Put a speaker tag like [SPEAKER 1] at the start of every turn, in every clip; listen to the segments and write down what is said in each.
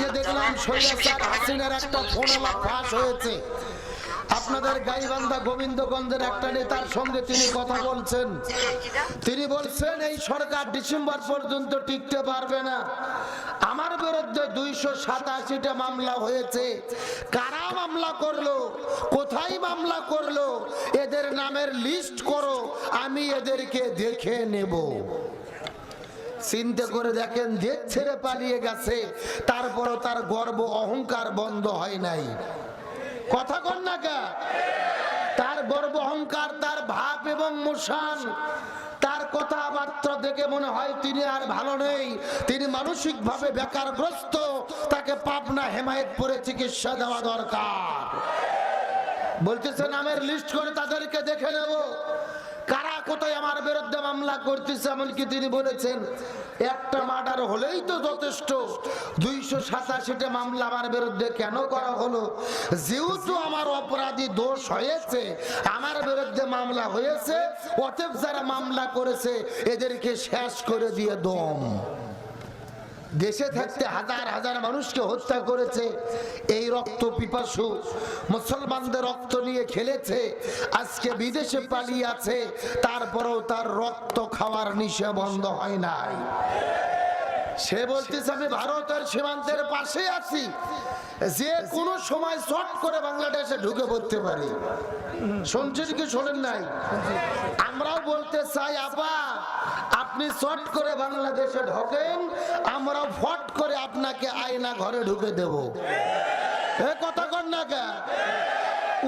[SPEAKER 1] আজকে দেখলাম সৈয়াদ হাসিনের একটা ফোন আলাপ ফাঁস হয়েছে। আপনাদের গাইবান্ধা গোবিন্দগঞ্জের একটা নেতার সঙ্গে তিনি কথা বলছেন। তিনি বলছেন, এই সরকার ডিসেম্বর পর্যন্ত টিকতে পারবে না। আমার বিরুদ্ধে দুইশো সাতাশিটা মামলা হয়েছে। কারা মামলা করল? কোথায় মামলা করল? এদের নামের লিস্ট করো, আমি এদেরকে দেখে নেব। চিন্তা করে দেখেন যে ছেড়ে পালিয়ে গেছে, তারপরও তার গর্ব অহংকার বন্ধ হয় নাই। কথা কন না কা? তার গর্ব অহংকার, তার ভাব এবং মোশান, তার কথাবার্তা দেখে মনে হয় তিনি আর ভালো নেই। তিনি মানসিক ভাবে বেকারগ্রস্ত, তাকে পাবনা হেমায়তপুরে চিকিৎসা দেওয়া দরকার। বলতেছে, নামের লিস্ট করে তাদেরকে দেখে নেব। কোথায় আমার বিরুদ্ধে মামলা করতেছে এমনকি তিনি বলেছেন, একটা মার্ডার হলেই তো যথেষ্ট। দুইশো সাতাশিটা মামলা আমার বিরুদ্ধে কেন করা হলো? যেহেতু আমার অপরাধী দোষ হয়েছে, আমার বিরুদ্ধে মামলা হয়েছে, অতএব যারা মামলা করেছে, এদেরকে শেষ করে দিয়ে দম। দেশে থাকতে হাজার হাজার মানুষকে হত্যা করেছে। এই রক্ত পিপাসু মুসলমানদের রক্ত নিয়ে খেলেছে। আজকে বিদেশে পালিয়ে আছে, তারপরেও তার রক্ত খাওয়ার নিশে বন্ধ হয় নাই। সে বলতেছে, আমি ভারতের সীমান্তের পাশে আছি। যে কোনো সময় শর্ট করে বাংলাদেশে ঢুকে পড়তে পারি। শুনছেন কি, শোনেন নাই? আমরাও বলতে চাই, আপা, আপনি শর্ট করে বাংলাদেশে ঢোকেন, আমরাও ফট করে আপনাকে আয়না ঘরে ঢুকে দেব। এ কথা কর না কে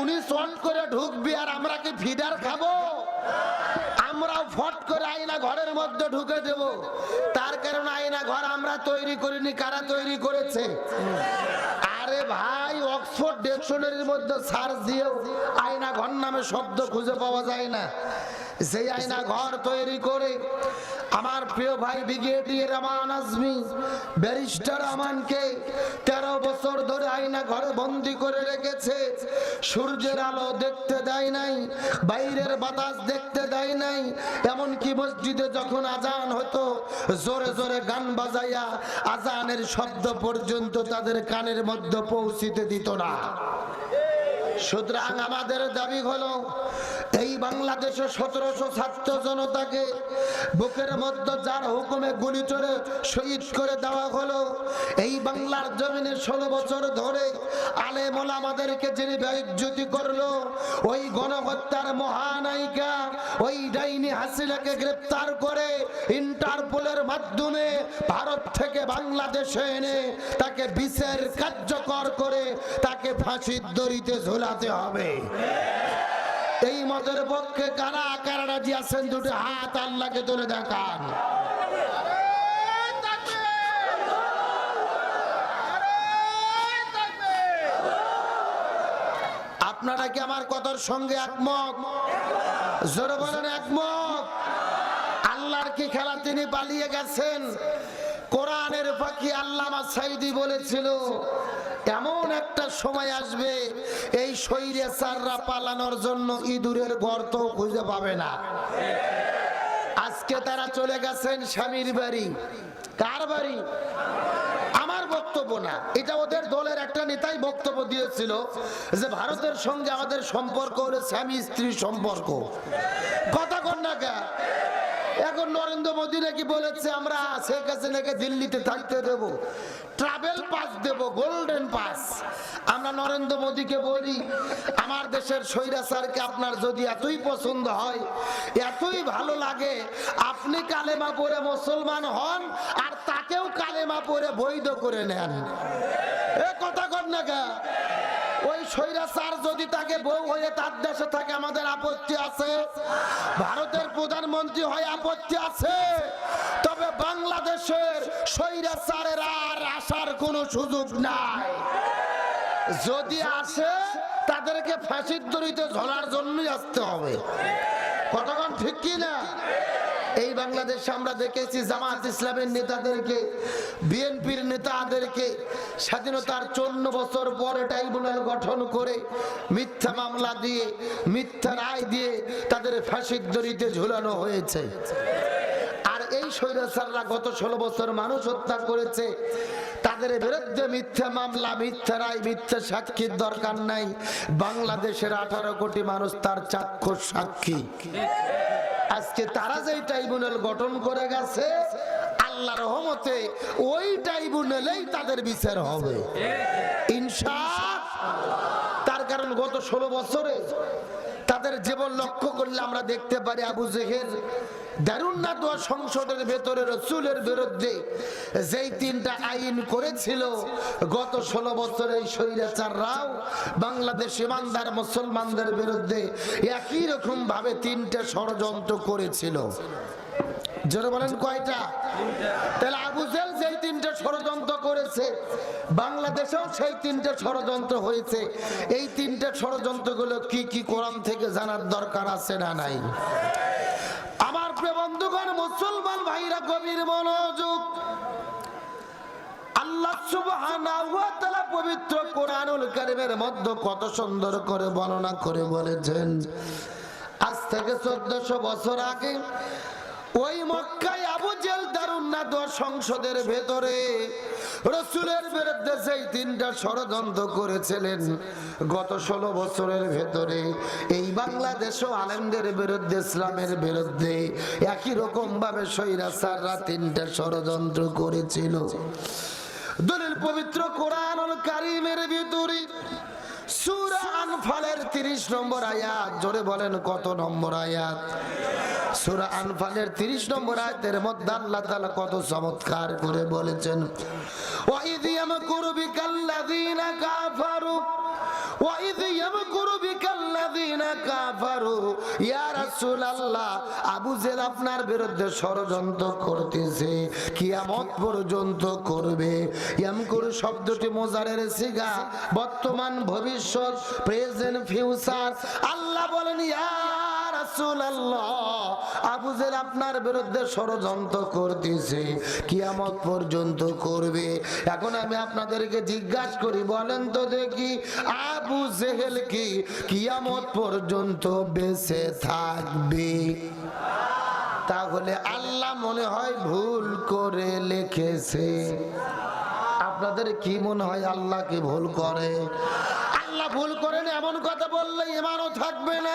[SPEAKER 1] উনি শর্ট করে ঢুকবি আর আমরা কি ফিডার খাব আমরাও ফট করে আয়না ঘরের মধ্যে ঢুকে দেব। তার কারণ আয়না ঘর আমরা তৈরি করিনি, কারা তৈরি করেছে? আরে ভাই, অক্সফোর্ড ডিকশনারির মধ্যে সার্চ দিয়েও আয়না ঘর নামে শব্দ খুঁজে পাওয়া যায় না। সেই আয়না ঘর তৈরি করে আমার প্রিয় ভাই ব্রিগেডিয়ার আমান আজমি ব্যারিস্টার আমানকে তেরো বছর ধরে আয়না ঘরে বন্দি করে রেখেছে। সূর্যের আলো দেখতে দেয় নাই বাইরের বাতাস দেখতে দেয় নাই এমনকি মসজিদে যখন আজান হতো জোরে জোরে গান বাজাইয়া আজানের শব্দ পর্যন্ত তাদের কানের মধ্যে পৌঁছিতে দিত না। সুতরাং আমাদের দাবি হলো এই বাংলাদেশে সতেরোশো ছাত্র জনতাকে বুকের মধ্যে যার হুকুমে গুলি চড়ে শহীদ করে দেওয়া হলো, এই বাংলার জমিনে ষোলো বছর ধরে আলেমল আমাদেরকে যিনি বেজ্জতি করল, ওই গণহত্যার মহানায়িকা, ওই ডাইনি হাসিনাকে গ্রেপ্তার করে ইন্টারপোলের মাধ্যমে ভারত থেকে বাংলাদেশে এনে তাকে বিচার কার্যকর করে তাকে ফাঁসির দড়িতে ঝোলাতে হবে। এই মতের পক্ষে কারা কারা রাজি আছেন? দুটো হাত আল্লাহকে তুলে দেখান। আপনারা কি আমার কথার সঙ্গে একমত? জোরে বলেন, একমত। আল্লাহর কি খেলা তিনি পালিয়ে গেছেন? কোরআনের পাখি আল্লামা সাইদি বলেছিল এমন একটা সময় আসবে, এই শৈরে চাররা পালানোর জন্য ইঁদুরের গর্ত খুঁজে পাবে না। আজকে তারা চলে গেছেন স্বামীর বাড়ি। কার বাড়ি? আমার বক্তব্য না। এটা ওদের দলের একটা নেতাই বক্তব্য দিয়েছিল যে ভারতের সঙ্গে আমাদের সম্পর্ক হলো স্বামী স্ত্রীর সম্পর্ক। কথা কন না কে? এখন নরেন্দ্র মোদী নাকি বলেছে, আমরা শেখ হাসিনাকে দিল্লিতে থাকতে দেব ট্রাভেল পাস দেব গোল্ডেন পাস আমরা নরেন্দ্র মোদীকে বলি, আমার দেশের স্বৈরাচারকে আপনার যদি এতই পছন্দ হয়, এতই ভালো লাগে, আপনি কালেমা পরে মুসলমান হন আর তাকেও কালেমা পরে বৈধ করে নেন। এ কথা কর না স্বৈরাচার যদি তাকে বউ হয়ে তার দেশে থাকে, আমাদের আপত্তি আছে? ভারতের প্রধানমন্ত্রী হয় আপত্তি আছে? তবে বাংলাদেশের স্বৈরাচারের আর আসার কোনো সুযোগ নাই। যদি আসে, তাদেরকে ফাঁসির দড়িতে ঝোলার জন্যই আসতে হবে। কতক্ষণ ঠিক কি না? এই বাংলাদেশে আমরা দেখেছি জামাত ইসলামের নেতাদেরকে, বিএনপির নেতাদেরকে স্বাধীনতার চন্ন বছর পরে ট্রাইব্যুনাল গঠন করে মিথ্যা মামলা দিয়ে, মিথ্যা রায় দিয়ে তাদের ফাঁসির দড়িতে ঝুলানো হয়েছে। আর এই স্বৈরাচাররা গত ষোলো বছর মানুষ হত্যা করেছে। তাদের বিরুদ্ধে মিথ্যা মামলা, মিথ্যা রায়, মিথ্যা সাক্ষীর দরকার নাই। বাংলাদেশের আঠারো কোটি মানুষ তার চাক্ষুষ সাক্ষী। আজকে তারা যে ট্রাইব্যুনাল গঠন করে গেছে, আল্লাহ রহমতে ওই ট্রাইব্যুনালেই তাদের বিচার হবে। ইনশা তার কারণ গত ষোলো বছরে তাদের জীবন লক্ষ্য করলে আমরা দেখতে পারি আবু জেহের দারুন্নাত সংসদের ভেতরে রসুলের বিরুদ্ধে যেই তিনটা আইন করেছিল, গত ষোলো বছরে এই স্বৈরাচাররাও বাংলাদেশ ইমানদার মুসলমানদের বিরুদ্ধে একই রকম ভাবে তিনটে ষড়যন্ত্র করেছিল। জোরে বলেন কয়টা? তাহলে আবু জেল যেই তিনটে ষড়যন্ত্র করেছে, বাংলাদেশেও সেই তিনটে ষড়যন্ত্র হয়েছে। এই তিনটে ষড়যন্ত্রগুলো কি কি কোরআন থেকে জানার দরকার আছে না নাই? আমার বন্ধুগণ, মুসলমান ভাইরা, গভীর মনোযোগ। আল্লাহ সুবহানাহু ওয়া তাআলা পবিত্র কোরআনুল কারীমের মধ্যে কত সুন্দর করে বর্ণনা করে বলেছেন, আজ থেকে 1400 বছর আগে ওই মক্কায় আবু জেল দারুন্নাদ সংসদের ভেতরে রসুলের বিরুদ্ধে সেই তিনটা ষড়যন্ত্র করেছিলেন গত ষোলো বছরের ভেতরে, এই বাংলাদেশও আলেমদের বিরুদ্ধে, ইসলামের বিরুদ্ধে একই রকম ভাবে সৈরাসাররা তিনটা ষড়যন্ত্র করেছিল। দলিল পবিত্র কোরআন কারিমের ভিতরে সূরা আনফালের 30 নম্বর আয়াত, জোরে বলেন কত নম্বর আয়াত? সূরা আনফালের 30 নম্বর আয়াতের মধ্যে আল্লাহ তাআলা কত চমৎকার করে বলেছেন ওয়া ইয ইয়ামকুরু বিকাল্লাযীনা কাফারু ওয়া ইয ইয়ামকুরু বিকাল্লাযীনা কাফারু, ইয়া রাসূলুল্লাহ, আবু জেল আপনার বিরুদ্ধে ষড়যন্ত্র করতেছে, কিয়ামত পর্যন্ত করবে। ইয়ামকুরু শব্দটি মোজারের সিগা, বর্তমান ভবিষ্যৎ, প্রেজেন্ট ফিউচার, আল্লাহ বলেন, ইয়া রাসূলুল্লাহ, আবু জেল আপনার বিরুদ্ধে ষড়যন্ত্র করতেছে, কিয়ামত পর্যন্ত করবে। এখন আমি আপনাদেরকে জিজ্ঞাসা করি, বলেন তো দেখি, আবু জেহেল কি কিয়ামত পর্যন্ত বেঁচে থাকবে? তাহলে আল্লাহ মনে হয় ভুল করে লিখেছে। আপনাদের কি মনে হয় আল্লাহ কি ভুল করে? আল্লাহ ভুল করেন, এমন কথা বললে ইমানও থাকবে না।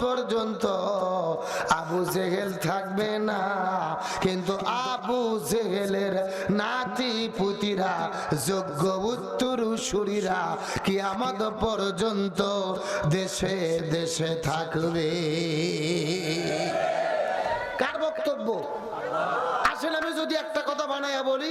[SPEAKER 1] পর্যন্ত আবু জেহেল থাকবে না। কিন্তু আবু জেহেলের নাতি পুতিরা, যোগ্য উত্তর সুরীরা কিয়ামত পর্যন্ত দেশে দেশে থাকবে। কার বক্তব্য? আসলে আমি যদি একটা কথা বানাইয়া বলি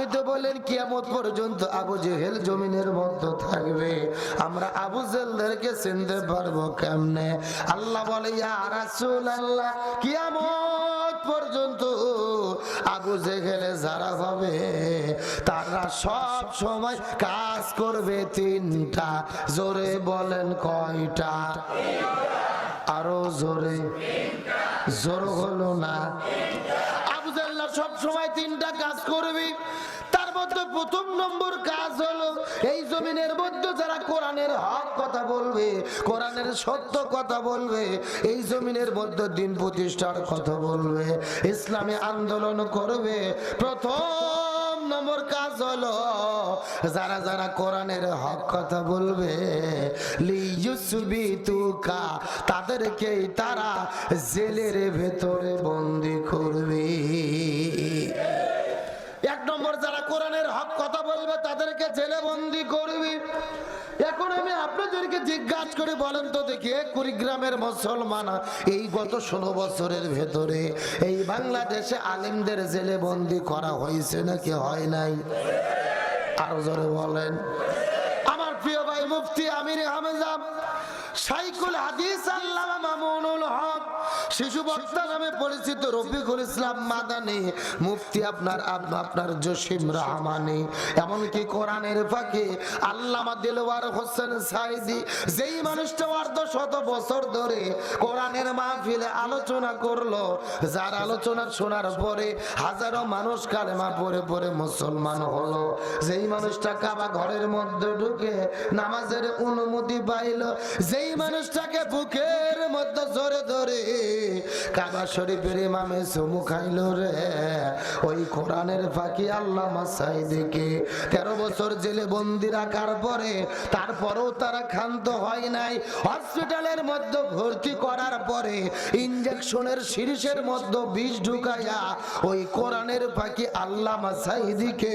[SPEAKER 1] আপনি তো কিয়ামত পর্যন্ত আবু জেহেল জমিনের থাকবে। আমরা আবু জেলদেরকে চিনতে পারব কেমনে? আল্লাহ বলে রাসূল আল্লাহ কিয়ামত পর্যন্ত আবু জেহেলে যারা হবে, তারা সব সময় কাজ করবে তিনটা। জোরে বলেন কয়টা? আরও জোরে। জোর হলো না? আবুজাল্লাহ সব সময় তিনটা কাজ করবি। মধ্যে প্রথম নম্বর কাজ হলো, এই জমিনের মধ্যে যারা কোরআনের হক কথা বলবে, কোরআনের সত্য কথা বলবে, এই জমিনের মধ্যে দিন প্রতিষ্ঠার কথা বলবে, ইসলামী আন্দোলন করবে। প্রথম নম্বর কাজ হলো, যারা যারা কোরআনের হক কথা বলবে তাদেরকেই তারা জেলের ভেতরে বন্দি করবে। যারা কোরআনের হক কথা বলবে তাদেরকে জেলে বন্দি করবে। এখন আমি আপনাদেরকে জিজ্ঞাসা করে, বলেন তো দেখি কুড়িগ্রামের মুসলমান, এই গত ষোলো বছরের ভেতরে এই বাংলাদেশে আলিমদের জেলে বন্দি করা হয়েছে নাকি হয় নাই? আরও জোরে বলেন। আমার প্রিয় ভাই মুফতি আমির হামেজা সাইকুল হাদিস আল্লামা মামুনুল হক। শিশু বক্তা নামে পরিচিত রফিকুল ইসলাম মাদানি, মুফতি আপনার আপ- আপনার জসিম রহমানি, এমনকি কোরআনের ফাঁকে আল্লামা দিলওয়ার হোসেন সাইদি যেই মানুষটা অর্ধ শত বছর ধরে কোরআনের মাহফিলে আলোচনা করল, যার আলোচনা শোনার পরে হাজারো মানুষ কালেমা পড়ে পড়ে মুসলমান হলো। যেই মানুষটা কাবা ঘরের মধ্যে ঢুকে নামাজের অনুমতি পাইল, যেই মানুষটাকে বুকের মধ্যে জোরে ধরে কাবা শরীফের ইমামে চুমু খাইলো রে। ওই কোরআনের ফাঁকি আল্লাহ মাসাইদিকে তেরো বছর জেলে বন্দি রাখার পরে তারপরেও তারা ক্ষান্ত হয় নাই। হসপিটালের মধ্যে ভর্তি করার পরে ইঞ্জেকশনের শীর্ষের মধ্যে বিষ ঢুকাইয়া ওই কোরআনের ফাঁকি আল্লাহ মাসাইদিকে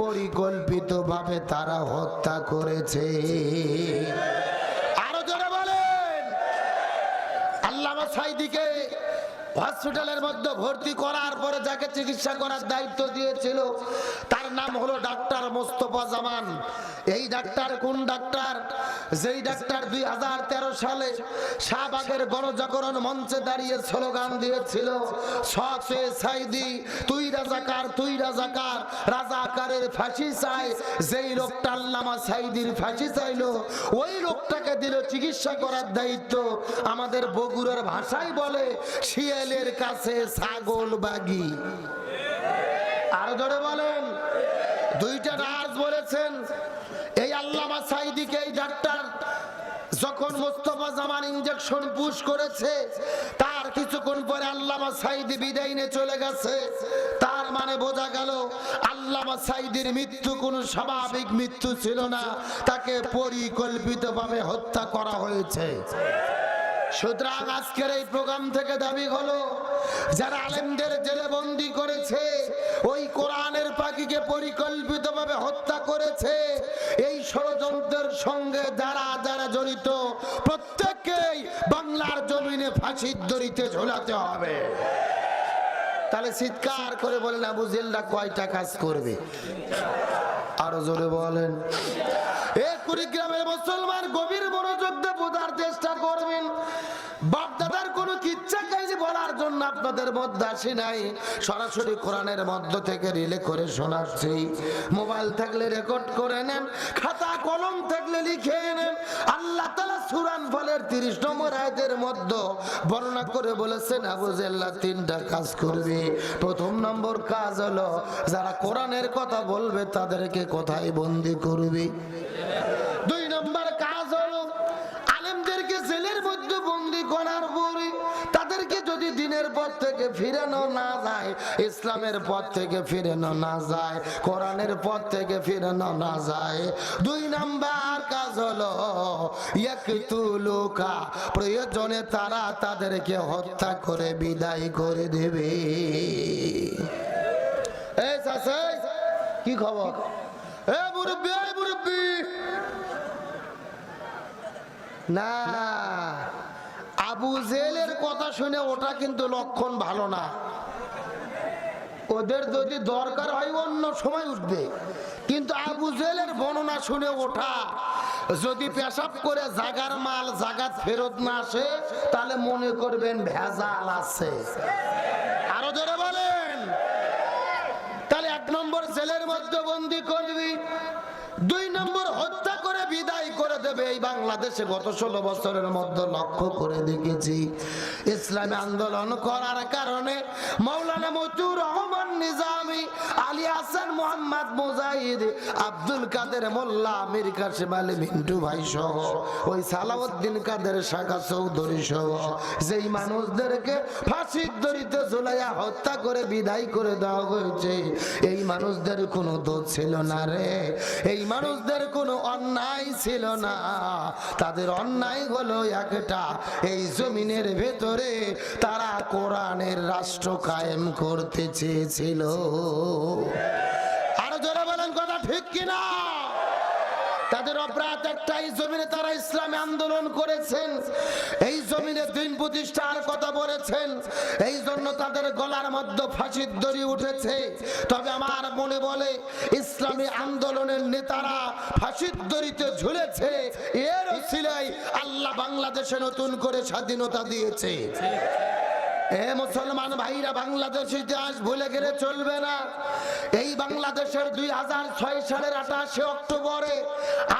[SPEAKER 1] পরিকল্পিতভাবে তারা হত্যা করেছে। আরও জোরে বলেন। আল্লামা সাইদিকে হসপিটালের মধ্যে ভর্তি করার পরে যাকে চিকিৎসা করার দায়িত্ব দিয়েছিল, তার নাম হলো ডাক্তার মোস্তফা জামান। এই ডাক্তার কোন ডাক্তার? যেই ডাক্তার দুই হাজার তেরো সালে শাহবাগের গণজাগরণ মঞ্চে দাঁড়িয়ে স্লোগান দিয়েছিল, সফে সাইদি, তুই রাজাকার তুই রাজাকার, রাজাকারের ফাঁসি চাই। যেই লোকটা আল্লামা সাইদির ফাঁসি চাইলো, ওই লোকটাকে দিল চিকিৎসা করার দায়িত্ব। আমাদের বগুড়ার ভাষায় বলে শিয়ালের কাছে ছাগল বাগি। আরও জোরে বলেন। দুইটা নার্স বলেছেন, এই আল্লামা সাইদিকে এই ডাক্তার যখন মোস্তফা জামান ইঞ্জেকশন পুশ করেছে, তার কিছুক্ষণ পরে আল্লামা সাইদি বিদায় নিয়ে চলে গেছে। তার মানে বোঝা গেল, আল্লামা সাইদির মৃত্যু কোনো স্বাভাবিক মৃত্যু ছিল না, তাকে পরিকল্পিতভাবে হত্যা করা হয়েছে। সুতরাং আজকের এই প্রোগ্রাম থেকে দাবি হলো, যারা আলেমদের জেলে বন্দি করেছে, ওই কোরআনের পাখিকে হত্যা করেছে, এই ষড়যন্ত্রের সঙ্গে যারা যারা জড়িত, প্রত্যেককেই বাংলার জমিনে ফাঁসির দড়িতে ঝোলাতে হবে। তাহলে চিৎকার করে বলেন আবু জেলরা কয়টা কাজ করবে? আরও জোরে বলেন, এ কুড়িগ্রামের মুসলমান গভীর আপনাদের মধ্যে আসি নাই। সরাসরি কোরআনের মধ্য থেকে রিলে করে শোনাচ্ছি। মোবাইল থাকলে রেকর্ড করে নেন, খাতা, কলম থাকলে লিখে নেন। আল্লাহ তালা সুরান ফলের তিরিশ নম্বর আয়তের বর্ণনা করে বলেছেন, আবু জেল্লা তিনটা কাজ প্রথম নম্বর কাজ হলো, যারা কোরআনের কথা বলবে তাদেরকে কোথায় বন্দি করবে? দুই নম্বর কাজ হলো, আলেমদেরকে জেলের মধ্যে বন্দি করার পরে যদি দিনের পথ থেকে ফিরানো না যায়, ইসলামের পথ থেকে ফিরানো না যায়, কোরআনের পথ থেকে ফিরানো না যায়, দুই নাম্বার কাজ হলো ইয়াকতুলুকা প্রয়োজনে তারা তাদেরকে হত্যা করে, বিদায় করে দেবে। কি খবর? না আবু জেলের কথা শুনে ওটা কিন্তু লক্ষণ ভালো না। ওদের যদি দরকার হয় অন্য সময় উঠবে। কিন্তু আবু জেলের বর্ণনা শুনে ওঠা, যদি পেশাব করে জাগার মাল, জাগাত ফেরত না আসে, তাহলে মনে করবেন ভেজাল আছে। আরও জোরে বলেন। তাহলে এক নম্বর জেলের মধ্যে বন্দি করবি। দুই নম্বর করে দেবে এই বাংলাদেশে গত ষোলো বছরের মধ্যে লক্ষ্য করে দেখেছি, ইসলামী আন্দোলন করার কারণে মৌলানা মতুর রহমান নিজামি আলী মোহাম্মদ মুজাহিদ, আব্দুল কাদের, মোল্লা আমির মিন্টু ভাই সহ, ওই সালাউদ্দিন কাদের, শাখা চৌধুরী সহ। যেই মানুষদেরকে ফাঁসির ঝুলাইয়া হত্যা করে, বিদায় করে দেওয়া হয়েছে, এই মানুষদের কোনো দোষ ছিল না রে। এই মানুষদের কোনো অন্যায় ছিল না। তাদের অন্যায় হলো একটা, এই জমিনের ভেতরে তারা কোরআনের রাষ্ট্র কায়েম করতে চেয়েছিল। আরও জোরে বলেন কথা ঠিক কিনা? তাদের অপরাধ একটাই, জমিনে তারা ইসলামী আন্দোলন করেছেন। এই জমি জমিনে দিন প্রতিষ্ঠার কথা বলেছেন। এই জন্য তাদের গলার মধ্যে ফাঁসির দড়ি উঠেছে। তবে আমার মনে বলে, ইসলামী আন্দোলনের নেতারা ফাঁসির দড়িতে ঝুলেছে। এর সিলাই আল্লাহ বাংলাদেশে নতুন করে স্বাধীনতা দিয়েছে। এ মুসলমান ভাইরা, বাংলাদেশ ইতিহাস ভুলে গেলে চলবে না। এই বাংলাদেশের দুই হাজার ছয় সালের আঠাশে অক্টোবরে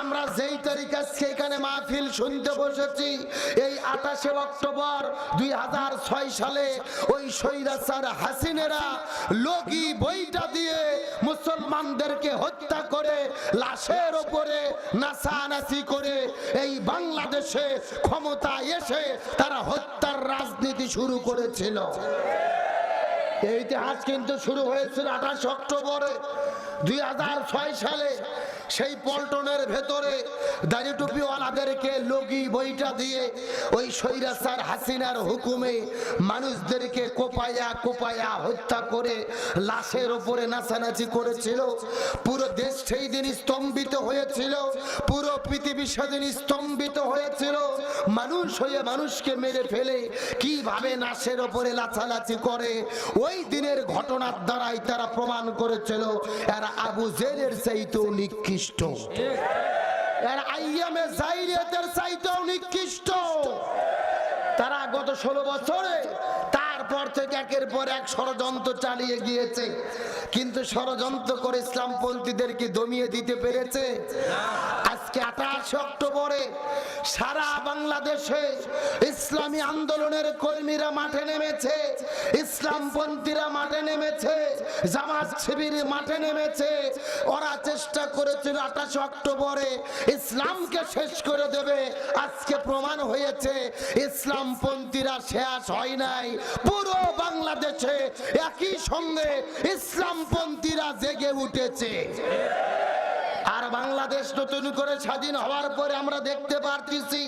[SPEAKER 1] আমরা যেই তারিখ এখানে মাহফিল শুনতে বসেছি, এই আঠাশে অক্টোবর দুই হাজার ছয় সালে ওই সৈরাচার হাসিনেরা লগি বইটা দিয়ে মুসলমানদেরকে হত্যা করে, লাশের ওপরে নাচানাচি করে এই বাংলাদেশে ক্ষমতা এসে তারা হত্যার রাজনীতি শুরু করেছিল এই ইতিহাস কিন্তু শুরু হয়েছিল আঠাশ অক্টোবরে দুই হাজার ছয় সালে। সেই পল্টনের ভেতরে দাড়ি টুপিওয়ালাদেরকে লগি বইটা দিয়ে ওই সৈরাসার হাসিনার হুকুমে মানুষদেরকে কোপায়া কোপায়া হত্যা করে লাশের ওপরে নাচানাচি করেছিল। পুরো দেশ সেই দিন স্তম্ভিত হয়েছিল। পুরো পৃথিবী সেদিন স্তম্ভিত হয়েছিল। মানুষ হয়ে মানুষকে মেরে ফেলে কীভাবে নাশের ওপরে লাচালাচি করে? ওই দিনের ঘটনার দ্বারাই তারা প্রমাণ করেছিল, এরা আবু জেলের সেই চাইতেও নিকৃষ্ট। এর আইয়ামে জাইরিয়াতের চাইতেও নিকৃষ্ট। তারা গত ষোলো বছরে তারপর থেকে একের পর এক ষড়যন্ত্র চালিয়ে গিয়েছে। কিন্তু ষড়যন্ত্র করে ইসলামপন্থীদেরকে দমিয়ে দিতে পেরেছে? আজকে আঠাশ অক্টোবরে সারা বাংলাদেশে ইসলামী আন্দোলনের কর্মীরা মাঠে নেমেছে, ইসলামপন্থীরা মাঠে নেমেছে, জামাত শিবির মাঠে নেমেছে। ওরা চেষ্টা করেছিল আঠাশ অক্টোবরে ইসলামকে শেষ করে দেবে। আজকে প্রমাণ হয়েছে, ইসলামপন্থীরা শেষ হয় নাই। পুরো বাংলাদেশে একই সঙ্গে ইসলামপন্থীরা জেগে উঠেছে। বাংলাদেশ নতুন করে স্বাধীন হওয়ার পরে আমরা দেখতে পারতেছি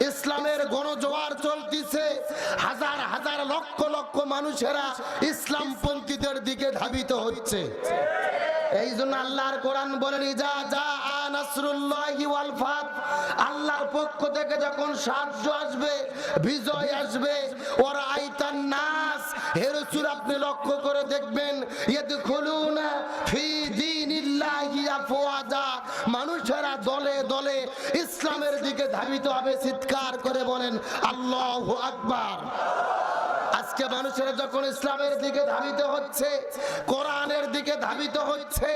[SPEAKER 1] ইসলামের গণজোয়ার চলতেছে। হাজার হাজার লক্ষ লক্ষ মানুষেরা ইসলাম ইসলামপন্থীদের দিকে ধাবিত হচ্ছে এই জন্য আল্লাহর কোরআন বলেন যা যা আল্লাহর পক্ষ থেকে যখন সাহায্য আসবে, বিজয় আসবে, ওরা আইতান নাস। হে আপনি লক্ষ্য করে দেখবেন, ইয়াদখুলুনা ফি দীনিল্লাহি আফওয়াজা মানুষেরা দলে দলে ইসলামের দিকে ধাবিত হবে, চিৎকার করে বলেন, আল্লাহু আকবার। আজকে মানুষেরা যখন ইসলামের দিকে ধাবিত হচ্ছে, কোরআনের দিকে ধাবিত হচ্ছে,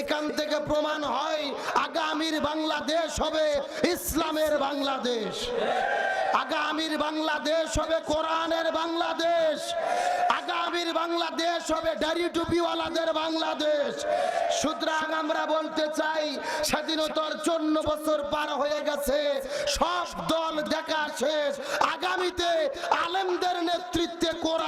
[SPEAKER 1] এখান থেকে প্রমাণ হয় আগামীর বাংলাদেশ হবে ইসলামের বাংলাদেশ। আগামীর বাংলাদেশ হবে কোরআনের বাংলাদেশ। আগামীর বাংলাদেশ হবে ডারি টুপিওয়ালাদের বাংলাদেশ। সুতরাং আমরা বলতে চাই, স্বাধীনতার চন্ন বছর পার হয়ে গেছে। সব দল দেখা শেষ। আগামীতে আলেমদের নেতৃত্বে কোরআন